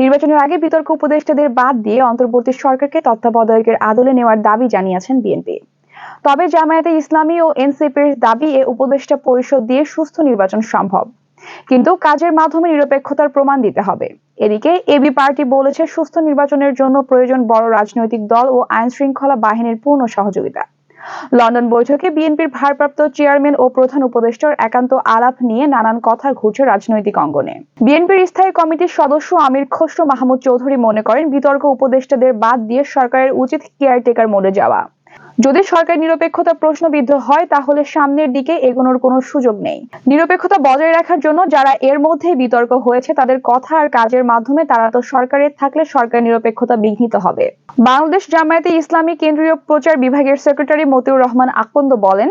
নির্বাচনের আগে বিতর্ক উপদেষ্টাদের বাদ দিয়ে অন্তর্বর্তী সরকারকে তত্ত্বাবধায়কের আদলে নেওয়ার দাবি জানিয়েছেন বিএনপি। তবে জামায়াতে ইসলামী ও এনসিপির দাবি এ উপদেষ্টা পরিষদ দিয়ে সুস্থ নির্বাচন সম্ভব। কিন্তু কাজের মাধ্যমে নিরপেক্ষতার প্রমাণ দিতে হবে। এদিকে এবি পার্টি বলেছে, সুস্থ নির্বাচনের জন্য প্রয়োজন বড় রাজনৈতিক দল ও আইন শৃঙ্খলা বাহিনীর পূর্ণ সহযোগিতা। লন্ডন বৈঠকে বিএনপির ভারপ্রাপ্ত চেয়ারম্যান ও প্রধান উপদেষ্টার একান্ত আলাপ নিয়ে নানান কথা ঘুরছে রাজনৈতিক অঙ্গনে। বিএনপির স্থায়ী কমিটির সদস্য আমির খসরু মাহমুদ চৌধুরী মনে করেন, বিতর্ক উপদেষ্টাদের বাদ দিয়ে সরকারের উচিত কেয়ারটেকার মোডে যাওয়া। যদি সরকার নিরপেক্ষতা প্রশ্নবিদ্ধ হয়, তাহলে সামনের দিকে এগোনোর কোনো সুযোগ নেই। নিরপেক্ষতা বজায় রাখার জন্য যারা এর মধ্যে বিতর্ক হয়েছে, তাদের কথা আর কাজের মাধ্যমে তারা তো সরকারের থাকলে সরকার নিরপেক্ষতা বিঘ্নিত হবে। বাংলাদেশ জামায়াতে ইসলামী কেন্দ্রীয় প্রচার বিভাগের সেক্রেটারি মতিউর রহমান আকন্দ বলেন,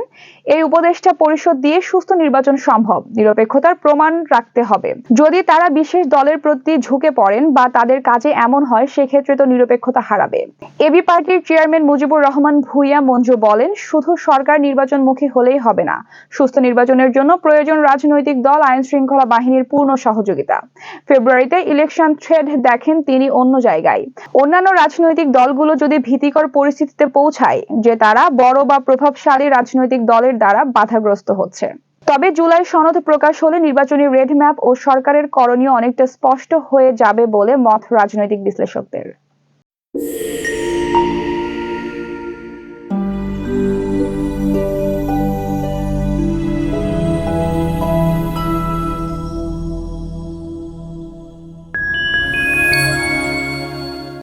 এই উপদেষ্টা পরিষদ দিয়ে সুস্থ নির্বাচন সম্ভব। নিরপেক্ষতার প্রমাণ রাখতে হবে। যদি তারা বিশেষ দলের প্রতি ঝুঁকে পড়েন বা তাদের কাজে এমন হয়, সেক্ষেত্রে তো নিরপেক্ষতা হারাবে। এবি পার্টির চেয়ারম্যান মুজিবুর রহমান ভুইয়া মঞ্জু বলেন, শুধু সরকার নির্বাচনমুখী হলেই হবে না। সুস্থ নির্বাচনের জন্য প্রয়োজন রাজনৈতিক দল, আইন শৃঙ্খলা বাহিনীর পূর্ণ সহযোগিতা। ফেব্রুয়ারিতে ইলেকশন থ্রেড দেখেন তিনি অন্য জায়গায়। অন্যান্য রাজনৈতিক দলগুলো যদি ভীতিকর পরিস্থিতিতে পৌঁছায়, যে তারা বড় বা প্রভাবশালী রাজনৈতিক দলের দ্বারা বাধাগ্রস্ত হচ্ছে। তবে জুলাই সনদ প্রকাশ হলে নির্বাচনী রেড ম্যাপ ও সরকারের করণীয় অনেকটা স্পষ্ট হয়ে যাবে বলে মত রাজনৈতিক বিশ্লেষকদের।